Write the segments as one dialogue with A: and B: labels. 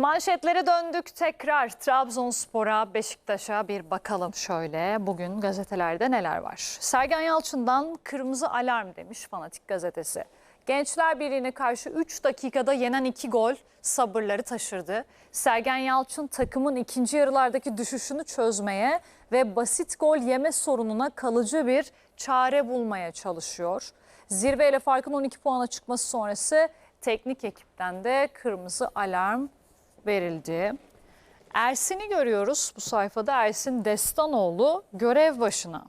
A: Manşetlere döndük tekrar. Trabzonspor'a, Beşiktaş'a bir bakalım şöyle. Bugün gazetelerde neler var? Sergen Yalçın'dan kırmızı alarm demiş Fanatik gazetesi. Gençler Birliği'ne karşı 3 dakikada yenen 2 gol sabırları taşırdı. Sergen Yalçın takımın ikinci yarılardaki düşüşünü çözmeye ve basit gol yeme sorununa kalıcı bir çare bulmaya çalışıyor. Zirveyle farkın 12 puana çıkması sonrası teknik ekipten de kırmızı alarm verildi. Ersin'i görüyoruz bu sayfada. Ersin Destanoğlu görev başına.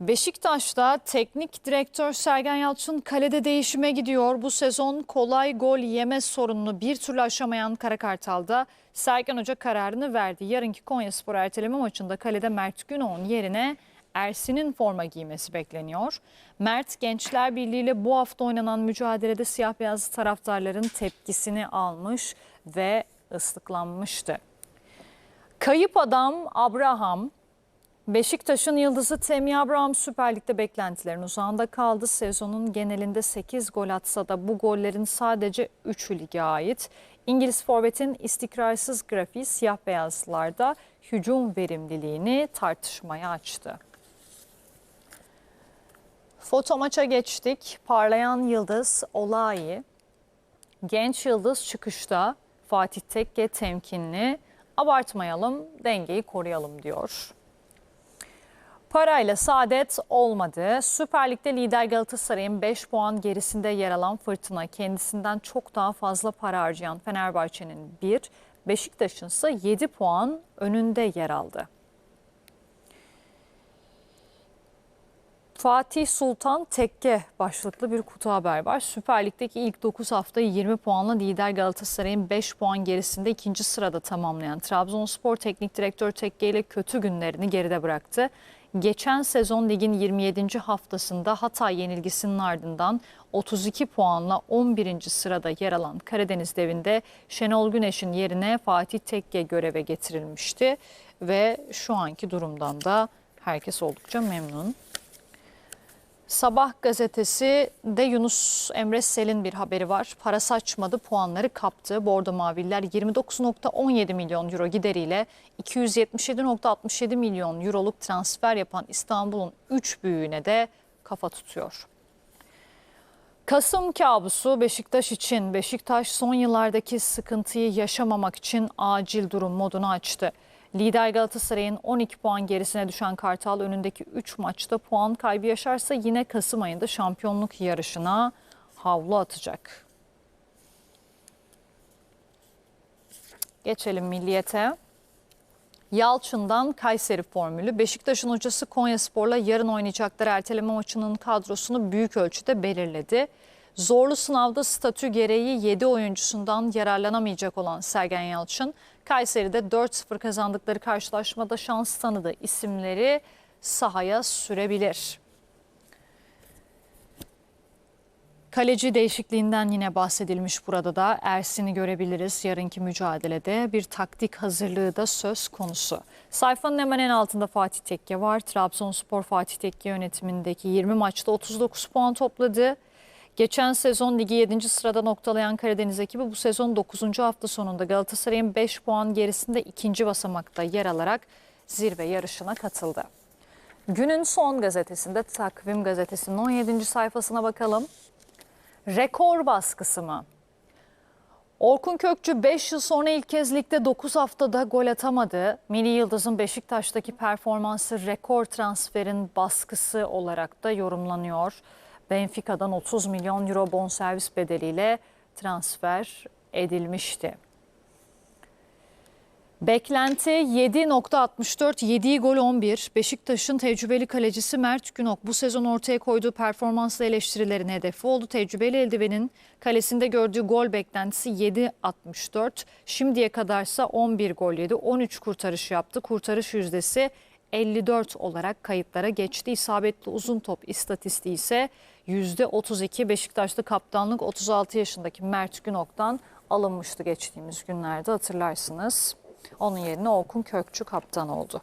A: Beşiktaş'ta teknik direktör Sergen Yalçın kalede değişime gidiyor. Bu sezon kolay gol yeme sorununu bir türlü aşamayan Karakartal'da Sergen Hoca kararını verdi. Yarınki Konyaspor erteleme maçında kalede Mert Günok'un yerine Ersin'in forma giymesi bekleniyor. Mert Gençler Birliği ile bu hafta oynanan mücadelede siyah beyazlı taraftarların tepkisini almış ve ıslıklanmıştı. Kayıp adam Abraham Beşiktaş'ın yıldızı Temi Abraham Süper Lig'de beklentilerin uzağında kaldı. Sezonun genelinde 8 gol atsa da bu gollerin sadece 3'ü lige ait. İngiliz forvetin istikrarsız grafiği siyah beyazlarda hücum verimliliğini tartışmaya açtı. Foto maça geçtik. Parlayan yıldız Olay. Genç yıldız çıkışta Fatih Tekke temkinli. Abartmayalım, dengeyi koruyalım diyor. Parayla saadet olmadı. Süper Lig'de lider Galatasaray'ın 5 puan gerisinde yer alan Fırtına kendisinden çok daha fazla para harcayan Fenerbahçe'nin 1, Beşiktaş'ın ise 7 puan önünde yer aldı. Fatih Sultan Tekke başlıklı bir kutu haber var. Süper Lig'deki ilk 9 haftayı 20 puanla lider Galatasaray'ın 5 puan gerisinde ikinci sırada tamamlayan Trabzonspor Teknik Direktör Tekke ile kötü günlerini geride bıraktı. Geçen sezon ligin 27. haftasında Hatay yenilgisinin ardından 32 puanla 11. sırada yer alan Karadeniz devinde Şenol Güneş'in yerine Fatih Tekke göreve getirilmişti ve şu anki durumdan da herkes oldukça memnun. Sabah gazetesi de Yunus Emre Sel'in bir haberi var. Para saçmadı, puanları kaptı. Bordo Maviller 29.17 milyon euro gideriyle 277.67 milyon euroluk transfer yapan İstanbul'un 3 büyüğüne de kafa tutuyor. Kasım kabusu Beşiktaş için. Beşiktaş son yıllardaki sıkıntıyı yaşamamak için acil durum modunu açtı. Lider Galatasaray'ın 12 puan gerisine düşen Kartal önündeki 3 maçta puan kaybı yaşarsa yine Kasım ayında şampiyonluk yarışına havlu atacak. Geçelim milliyete. Yalçın'dan Kayseri formülü. Beşiktaş'ın hocası Konyaspor'la yarın oynayacakları erteleme maçının kadrosunu büyük ölçüde belirledi. Zorlu sınavda statü gereği 7 oyuncusundan yararlanamayacak olan Sergen Yalçın, Kayseri'de 4-0 kazandıkları karşılaşmada şans tanıdığı isimleri sahaya sürebilir. Kaleci değişikliğinden yine bahsedilmiş burada da Ersin'i görebiliriz yarınki mücadelede. Bir taktik hazırlığı da söz konusu. Sayfanın hemen en altında Fatih Tekke var. Trabzonspor Fatih Tekke yönetimindeki 20 maçta 39 puan topladı. Geçen sezon ligi 7. sırada noktalayan Karadeniz ekibi bu sezon 9. hafta sonunda Galatasaray'ın 5 puan gerisinde ikinci basamakta yer alarak zirve yarışına katıldı. Günün son gazetesinde Takvim Gazetesi'nin 17. sayfasına bakalım. Rekor baskısı mı? Orkun Kökçü 5 yıl sonra ilk kez ligde 9 haftada gol atamadı. Milli Yıldız'ın Beşiktaş'taki performansı rekor transferin baskısı olarak da yorumlanıyor. Benfica'dan 30 milyon euro bonservis bedeliyle transfer edilmişti. Beklenti 7.64, 7 gol 11. Beşiktaş'ın tecrübeli kalecisi Mert Günok bu sezon ortaya koyduğu performansla eleştirilerin hedefi oldu. Tecrübeli eldivenin kalesinde gördüğü gol beklentisi 7.64. Şimdiye kadarsa 11 gol yedi, 13 kurtarış yaptı. Kurtarış yüzdesi 54 olarak kayıtlara geçti. İsabetli uzun top istatistiği ise %32 Beşiktaş'ta kaptanlık 36 yaşındaki Mert Günok'tan alınmıştı geçtiğimiz günlerde hatırlarsınız. Onun yerine Orkun Kökçü kaptan oldu.